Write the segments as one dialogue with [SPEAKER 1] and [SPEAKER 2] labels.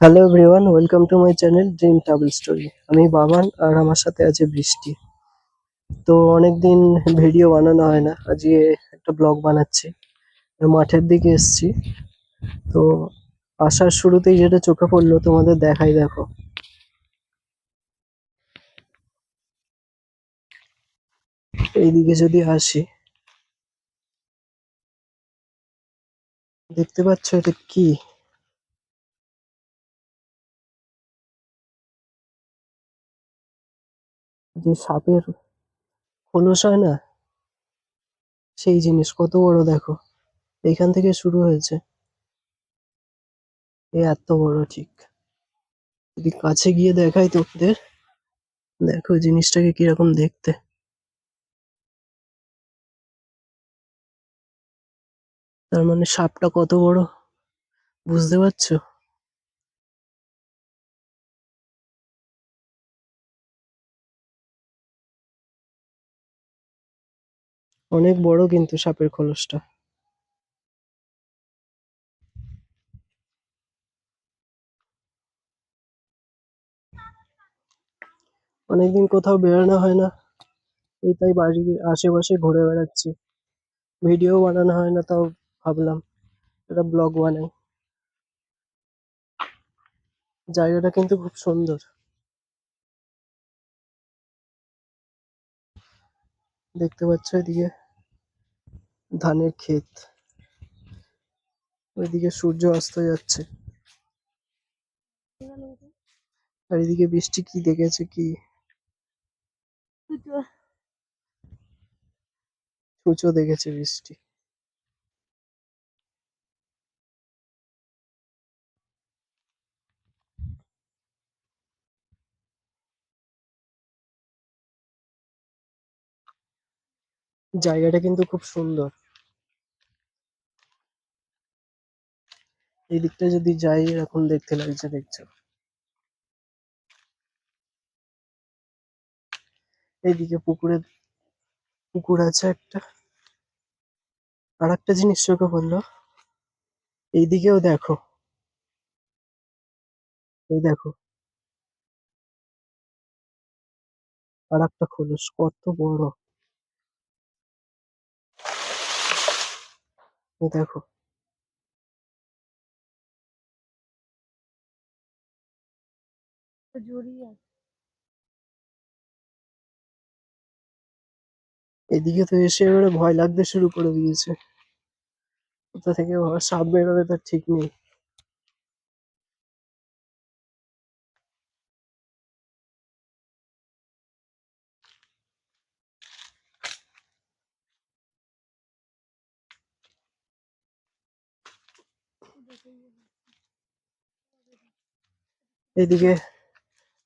[SPEAKER 1] Hello everyone welcome to my channel dream travel story আমি বাবান আর আমার সাথে আছে বৃষ্টি। তো অনেকদিন ভিডিও বানানো হয় না, আজকে একটা ব্লগ বানাচ্ছি। মাঠের দিকে এসেছি। তো আসার শুরুতেই যেটা চোখে পড়ল, তোমাদের দেখাই দেখো। এইদিকে যদি আসি, দেখতে পাচ্ছ এটা কি? যে সাপের খোলস হয় না? সেই জিনিস কত বড় দেখো। এইখান থেকে শুরু হয়েছে। এ এত বড়, ঠিক। যদি কাছে গিয়ে দেখাই তোমাদের দেখো জিনিসটাকে কীরকম দেখতে। তার মানে সাপটা কত বড়? বুঝতে পারছ? অনেক বড় কিন্তু সাপের খোলসটা। অনেকদিন কোথাও বেরোনো হয় না এই তাই বাড়ির আশেপাশে ঘুরে বেড়াচ্ছি। ভিডিও বানানো হয় না তাও ভাবলাম একটা ব্লগ বানাই। জায়গাটা কিন্তু খুব সুন্দর। দেখতে পাচ্ছ এদিকে? ধানের ক্ষেত। ওইদিকে সূর্য অস্ত যাচ্ছে। আর এদিকে বৃষ্টি কি দেখেছে কি? সূর্য। দেখেছে বৃষ্টি। জায়গাটা কিন্তু খুব সুন্দর। এই দিকটা যদি যাই এরকম দেখতে লাগছে, দেখছ? এইদিকে পুকুরে, পুকুর আছে একটা। আর একটা জিনিস চোখে পড়ল। এইদিকেও দেখো। এই দেখো। আর একটা খোলস, কত বড়। দেখো। এদিকে তো এসে এবারে ভয় লাগতে শুরু করে দিয়েছে। কোথা থেকে সাপ বেরোবে তার ঠিক নেই। এদিকে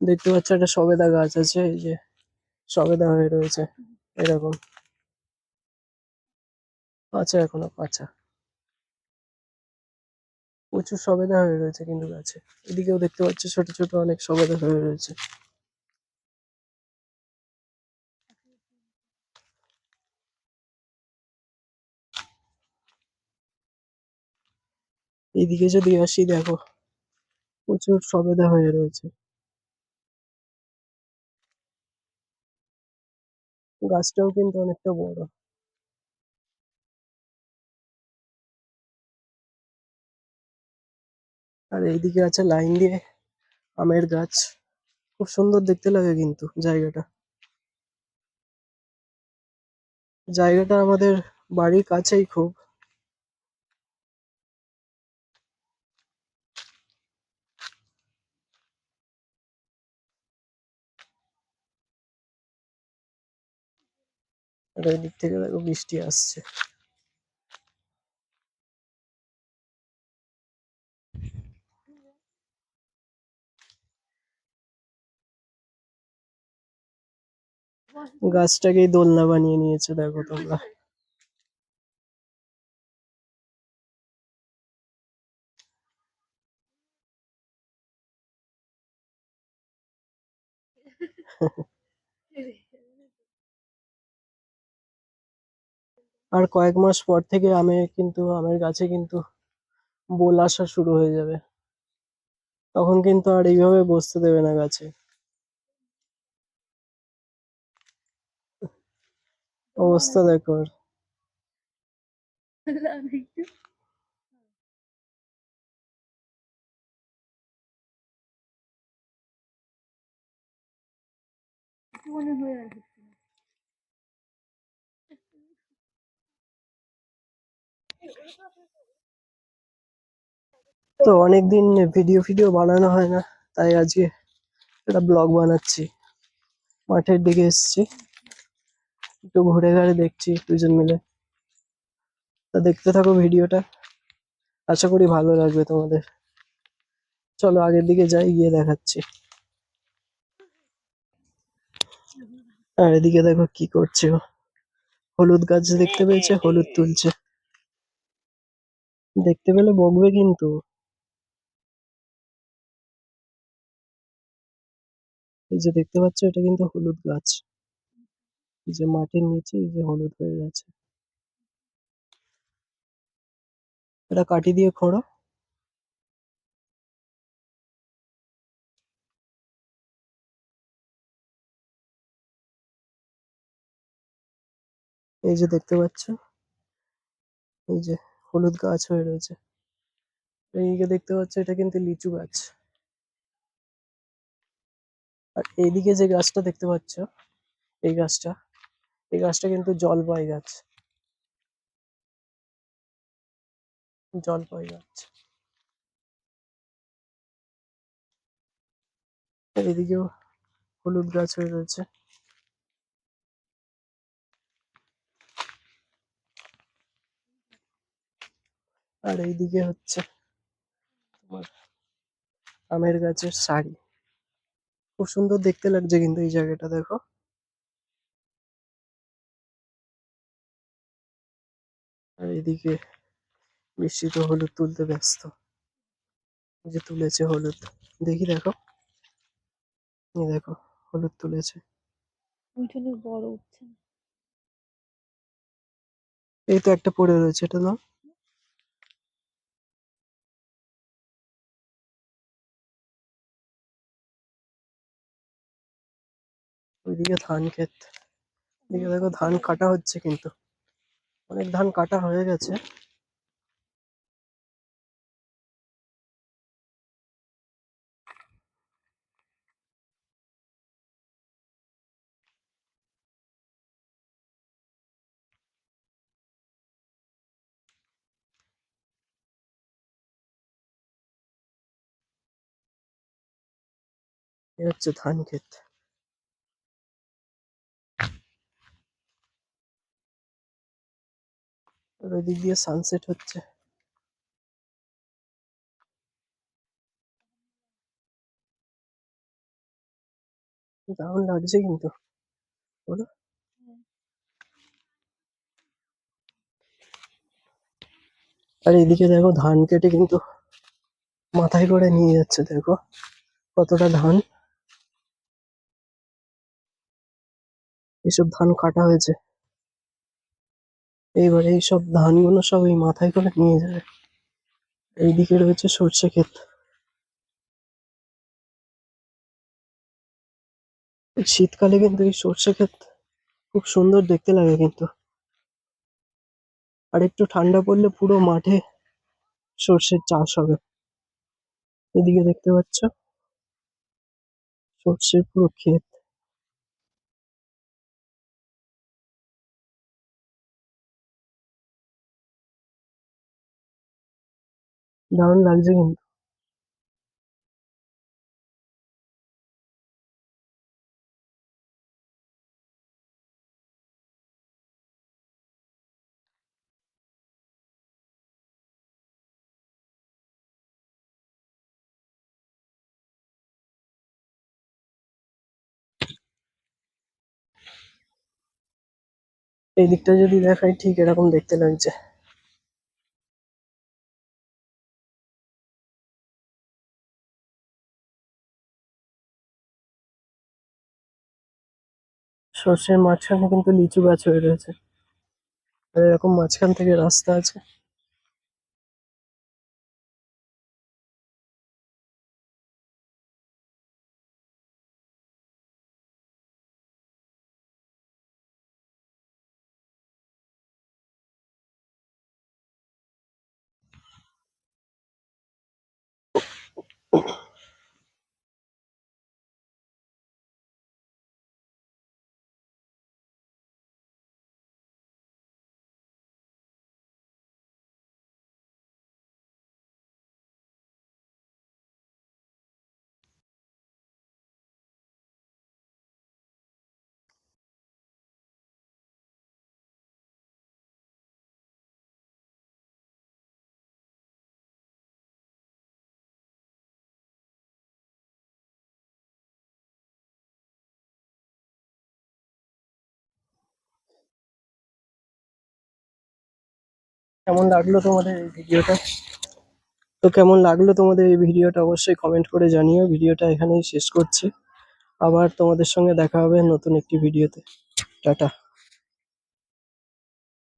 [SPEAKER 1] দেখতে পাচ্ছ একটা সবেদা গাছ আছে, এই যে সবেদা হয়ে রয়েছে, এরকম। কাঁচা এখনও কাঁচা প্রচুর সবেদা হয়ে রয়েছে কিন্তু গাছে। এদিকেও দেখতে পাচ্ছ ছোট ছোট অনেক সবেদা হয়ে রয়েছে। এইদিকে যদি আসি দেখো, প্রচুর সবেদা হয়ে রয়েছে। গাছটাও কিন্তু অনেকটা বড়। আর এইদিকে আছে লাইন দিয়ে আমের গাছ। খুব সুন্দর দেখতে লাগে কিন্তু জায়গাটা। জায়গাটা আমাদের বাড়ির কাছেই খুব। আর ওই দিক থেকে দেখো বৃষ্টি আসছে। গাছটাকেই দোলনা বানিয়ে নিয়েছে দেখো তোমরা। আর কয়েক মাস পর থেকে আমে কিন্তু, আমের গাছে কিন্তু বোল আসা শুরু হয়ে যাবে। তখন কিন্তু আর এইভাবে বসতে দেবে না গাছে। অবস্থা দেখো ওর।
[SPEAKER 2] মনে
[SPEAKER 1] তো অনেকদিন ভিডিও ফিডিও বানানো হয় না, তাই আজকে একটা ব্লগ বানাচ্ছি। মাঠের দিকে এসছি, একটু ঘুরে ঘুরে দেখছি দুজন মিলে। তা দেখতে থাকো ভিডিওটা, আশা করি ভালো লাগবে তোমাদের। চলো আগের দিকে যাই, গিয়ে দেখাচ্ছি। আর এদিকে দেখো কি করছে হলুদ গাছ দেখতে পেয়েছে, হলুদ তুলছে। দেখতে পেলে বকবে কিন্তু। এই যে দেখতে পাচ্ছ, এটা কিন্তু হলুদ গাছ। এই যে মাটির নিচে এই যে হলুদ হয়ে গেছে। এটা কাটি দিয়ে খোঁড়ো। এই যে দেখতে পাচ্ছ, এই যে হলুদ গাছ হয়ে রয়েছে। এইদিকে দেখতে পাচ্ছ, এটা কিন্তু লিচু গাছ। আর এইদিকে যে গাছটা দেখতে পাচ্ছ, এই গাছটা এই গাছটা কিন্তু জলপাই গাছ। জলপাই গাছ। এদিকেও হলুদ গাছ হয়ে রয়েছে। আর এইদিকে হচ্ছে তোমার আমের গাছের শাড়ি। খুব সুন্দর দেখতে লাগছে কিন্তু এই জায়গাটা দেখো। আর এদিকে বৃষ্টি তো হলুদ তুলতে ব্যস্ত। যে তুলেছে হলুদ। দেখি দেখো। এই দেখো হলুদ তুলেছে।
[SPEAKER 2] বড় উঠছে
[SPEAKER 1] এই তো একটা পড়ে রয়েছে এটা না ওইদিকে ধান ক্ষেত। এদিকে দেখো ধান কাটা হচ্ছে কিন্তু। অনেক ধান কাটা হয়ে গেছে। হচ্ছে ধান ক্ষেত। আর ওইদিক দিয়ে সানসেট হচ্ছে। দারুণ লাগছে কিন্তু, বলো? আর এদিকে দেখো ধান কেটে কিন্তু মাথায় করে নিয়ে যাচ্ছে, দেখো কতটা ধান। এসব ধান কাটা হয়েছে। এইবার এইসব ধানগুলো সব এই মাথায় করে নিয়ে যাবে। এইদিকে রয়েছে সর্ষে ক্ষেত। শীতকালে কিন্তু এই সর্ষে ক্ষেত খুব সুন্দর দেখতে লাগে কিন্তু। আর একটু ঠান্ডা পড়লে পুরো মাঠে সর্ষের চাষ হবে। এদিকে দেখতে পাচ্ছ? সর্ষের পুরো ক্ষেত। দারুণ লাগছে কিন্তু। এই দিকটা যদি দেখাই ঠিক এরকম দেখতে লাগছে। সর্ষের মাঝখানে কিন্তু লিচু গাছ হয়ে রয়েছে। আর এরকম মাঝখান থেকে রাস্তা আছে। কেমন লাগল তোমাদের এই ভিডিওটা? তো কেমন লাগল তোমাদের এই ভিডিওটা অবশ্যই কমেন্ট করে জানিও। ভিডিওটা এখানেই শেষ করছি। আবার তোমাদের সঙ্গে দেখা হবে নতুন একটি ভিডিওতে। টাটা।